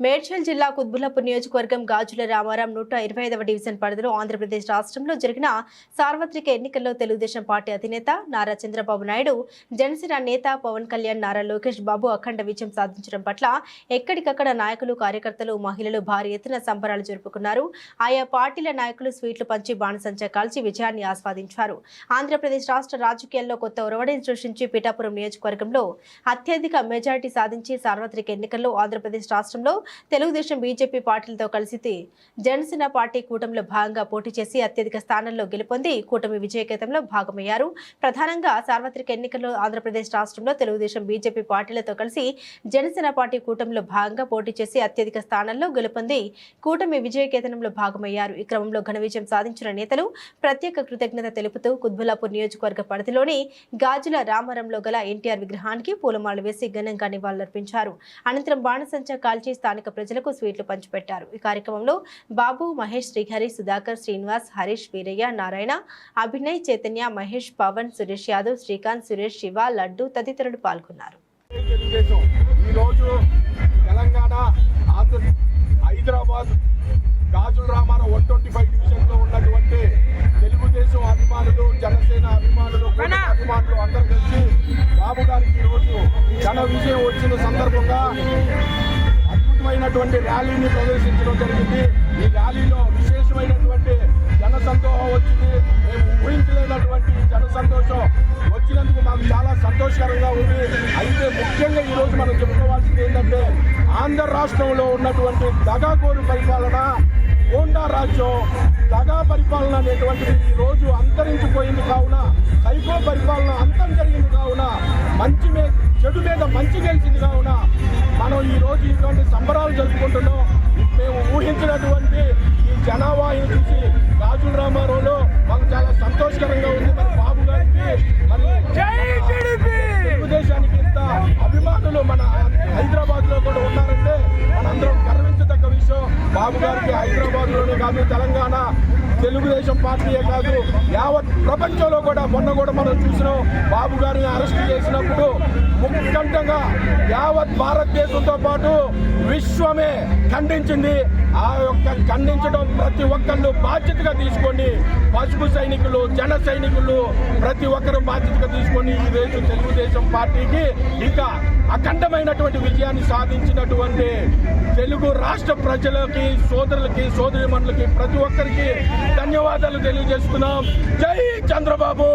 మేడ్చల్ జిల్లా కుత్బుల్లాపూర్ నియోజకవర్గం గాజుల రామారాం నూట ఇరవై ఐదవ డివిజన్ పరిధిలో ఆంధ్రప్రదేశ్ రాష్ట్రంలో జరిగిన సార్వత్రిక ఎన్నికల్లో తెలుగుదేశం పార్టీ అధినేత నారా చంద్రబాబు నాయుడు జనసేన నేత పవన్ కళ్యాణ్ నారా లోకేష్ బాబు అఖండ విజయం సాధించడం పట్ల ఎక్కడికక్కడ నాయకులు కార్యకర్తలు మహిళలు భారీ ఎత్తున సంబరాలు జరుపుకున్నారు. ఆయా పార్టీల నాయకులు స్వీట్లు పంచి బాణసంచా కాల్చి విజయాన్ని ఆస్వాదించారు. ఆంధ్రప్రదేశ్ రాష్ట్ర రాజకీయాల్లో కొత్త ఒరవడిని సృష్టించి పిఠాపురం నియోజకవర్గంలో అత్యధిక మెజారిటీ సాధించి సార్వత్రిక ఎన్నికల్లో ఆంధ్రప్రదేశ్ రాష్ట్రంలో తెలుగుదేశం బీజేపీ పార్టీలతో కలిసి జనసేన పార్టీ కూటమిలో భాగంగా పోటీ చేసి అత్యధిక స్థానంలో గెలుపొంది కూటమి విజయకేతంలో భాగమయ్యారు. ప్రధానంగా సార్వత్రిక ఎన్నికల్లో ఆంధ్రప్రదేశ్ రాష్ట్రంలో తెలుగుదేశం బీజేపీ పార్టీలతో కలిసి జనసేన పార్టీ కూటమిలో భాగంగా పోటీ చేసి అత్యధిక స్థానంలో గెలుపొంది కూటమి విజయకేతనంలో భాగమయ్యారు. ఈ క్రమంలో ఘన విజయం సాధించిన నేతలు ప్రత్యేక కృతజ్ఞత తెలుపుతూ కుద్బులాపూర్ నియోజకవర్గ పరిధిలోని గాజుల రామారంలో గల ఎన్టీఆర్ విగ్రహానికి పూలమాలలు వేసి ఘనంగా నివాళులర్పించారు. అనంతరం బాణసంచా కాల్చి స్థానిక ప్రజలకు స్వీట్లు పంచిపెట్టారు. ఈ కార్యక్రమంలో బాబు మహేష్ శ్రీహరి సుధాకర్ శ్రీనివాస్ హరీష్ వీరయ్య నారాయణ అభినయ్ చైతన్య మహేష్ పవన్ సురేష్ యాదవ్ శ్రీకాంత్ సురేష్ శివ లడ్డు తదితరులు పాల్గొన్నారు. Telangana Hyderabad Gajula Ramarao one twenty five డివిజన్లో ఉన్నటువంటి తెలుగుదేశం అభిమానులు జనసేన అభిమానులు అభిమానులు అందరూ కలిసి బాబు గారికి ఈరోజు ఘన విజయం వచ్చిన సందర్భంగా అద్భుతమైనటువంటి ర్యాలీని ప్రదర్శించడం జరిగింది. ఈ ర్యాలీలో విశేషమైనటువంటి జన సంతోషం వచ్చింది. మేము ఊహించలేనటువంటి జన సంతోషం వచ్చినందుకు మాకు చాలా సంతోషకరంగా ఉంది. అయితే ముఖ్యంగా ఈరోజు మనం చెప్పుకోవాల్సింది ఏంటంటే ఆంధ్ర రాష్ట్రంలో ఉన్నటువంటి దగాకోరు పరిపాలన హోండా రాజ్యం దగా పరిపాలన అనేటువంటిది ఈ రోజు అంతరించిపోయింది కావున సైకో పరిపాలన అంతం జరిగింది కావున మంచి మీద చెడు మీద మంచి గెలిచింది కావున మనం ఈ రోజు ఇటువంటి సంబరాలు జరుపుకుంటున్నాం. మేము ఊహించినటువంటి ఈ జనాభాని చూసి రాజుల రామారావులో మాకు చాలా సంతోషకరంగా ఉంది. మరి బాబు గారికి మరి తెలుగుదేశానికి ఇంత అభిమానులు మన హైదరాబాద్లో కూడా ఉన్నారంటే మనందరం గర్వించదగ్గ విషయం. బాబు గారికి హైదరాబాద్లోనే కాదు తెలంగాణ తెలుగుదేశం పార్టీయే కాదు యావత్ ప్రపంచంలో కూడా మొన్న కూడా మనం చూసినాం బాబు గారిని అరెస్ట్ చేసినప్పుడు ముఖ్యంగా యావత్ భారతదేశంతో పాటు విశ్వమే ఖండించింది. ఆ యొక్క ఖండించడం ప్రతి ఒక్కళ్ళు బాధ్యతగా తీసుకొని పసుపు సైనికులు జన సైనికులు ప్రతి ఒక్కరు బాధ్యతగా తీసుకొని ఈ రోజు తెలుగుదేశం పార్టీకి ఇంకా అఖండమైనటువంటి విజయాన్ని సాధించినటువంటి తెలుగు రాష్ట్ర ప్రజలకి సోదరులకి సోదరిమణులకి ప్రతి ఒక్కరికి ధన్యవాదాలు తెలియజేస్తున్నాం. జై చంద్రబాబు!